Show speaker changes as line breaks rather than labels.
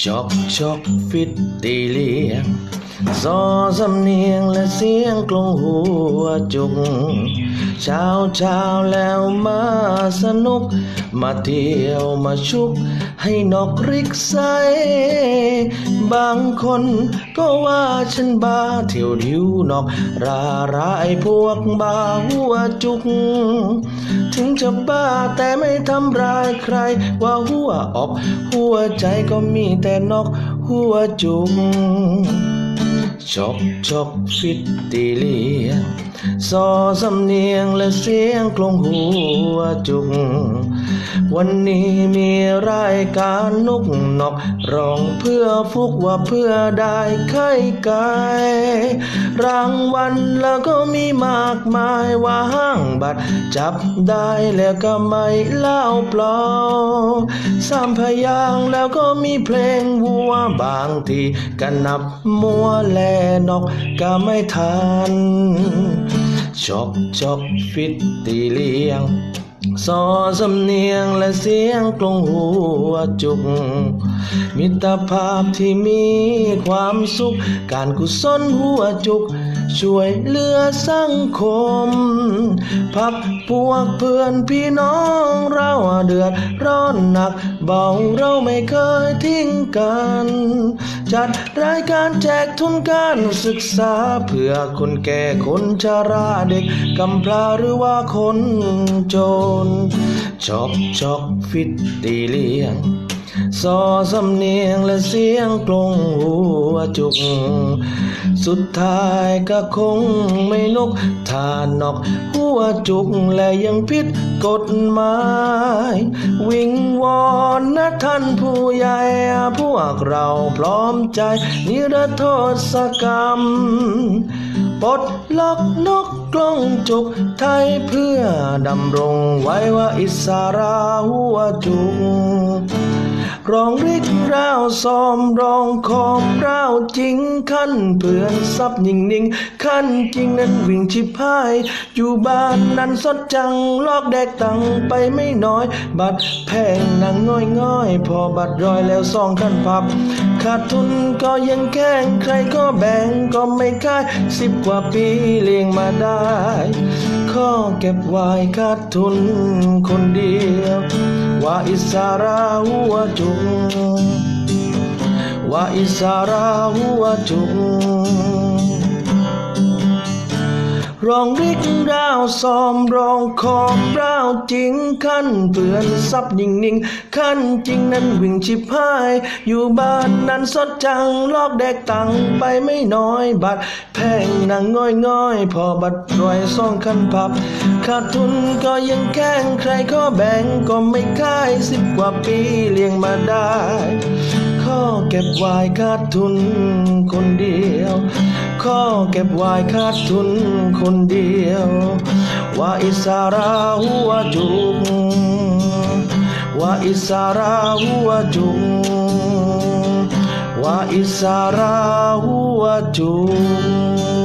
ชอกชอกฟิตตีเลียง ซอสำเนียงและเสียงกลงหัวจุกเช้าเช้าแล้วมาสนุก มาเที่ยวมาชุกให้นกริกใสบางคนก็ว่าฉันบ้าเที่ยวดิวนอก ราร้ายพวกบ้าหัวจุก ถึงจะบ้าแต่ไม่ทำร้ายใคร ว่าหัวออก หัวใจก็มีแต่นอกหัวจุก ชอบชอบฟิตตีเลียซอสำเนียงและเสียงกลงหัวจุก วันนี้มีรายการนุกนอกร้องเพื่อฟุกว่าเพื่อได้ไข่ไก่รางวัลแล้วก็มีมากมายว่าห้างบัตรจับได้แล้วก็ไม่เล่าเปล่าสามพยางแล้วก็มีเพลงวัวบางทีก็นับมัวแลนกก็ไม่ทันชอบชอบฟิตตีเลียง ซอสำเนียงและเสียงกลงหัวจุก มิตรภาพที่มีความสุข การกุศลหัวจุก ช่วยเหลือสังคม พักพวกเพื่อนพี่น้องเราเดือดร้อนหนัก เบาเราไม่เคยทิ้งกัน จัดรายการแจกทุนการศึกษา เพื่อคนแก่คนชราเด็กกำพร้าหรือว่าคนจนชอบชอบฟิตตีเลี้ยงซอสำเนียงและเสียงกลงหัวจุก สุดท้ายก็คงไม่นกทานอกหัวจุกและยังผิดกฎหมาย วิงวอน ท่านผู้ใหญ่พวกเราพร้อมใจ นิรโทษกรรมปลดล็อกนกกล้องจุกไทยเพื่อดำรงไว้ว่าอิสราหัวจุก ร้องริกร้าวซ้อมร้องคอมร้าวจริงขั้นเพื่อนซับนิ่งนิ่งขั้นจริงนั้นวิ่งชิบหาย อยู่บ้านนั้นสดจังลอกแดกตังไปไม่น้อย บัตรแพงนางง่อยง่อย พอบัตรรอยแล้วซองขั้นพับ ขาดทุนก็ยังแข้งใครก็แบ่งก็ไม่ค่ายสิบกว่าปีเลี้ยงมาได้ข้อเก็บไว้ขาดทุนคนเดียว ว่าอิส ราหัวจุกว่าอิสราหัวจุกร้องริกราวซ้อมร้องคอมราวจริงขั้นเปือนซับนิ่งนิ่งขั้นจริงนั้นวิ่งชิบหาย อยู่บ้านนั้นสดจังลอกแดกตังไปไม่น้อยบัตรแพงนางง่อยง่อยพอบัตรรอยซ่องขั้นพับ ขาดทุนก็ยังแข้งใครก็แบ่งก็ไม่ค่ายสิบกว่าปีเลี้ยงมาได้ข้อเก็บไว้ขาดทุนคนเดียว ข้อเก็บไว้ขาดทุนคนเดียว ว่าอิสราหัวจุกว่าอิสราหัวจุกว่าอิสราหัวจุก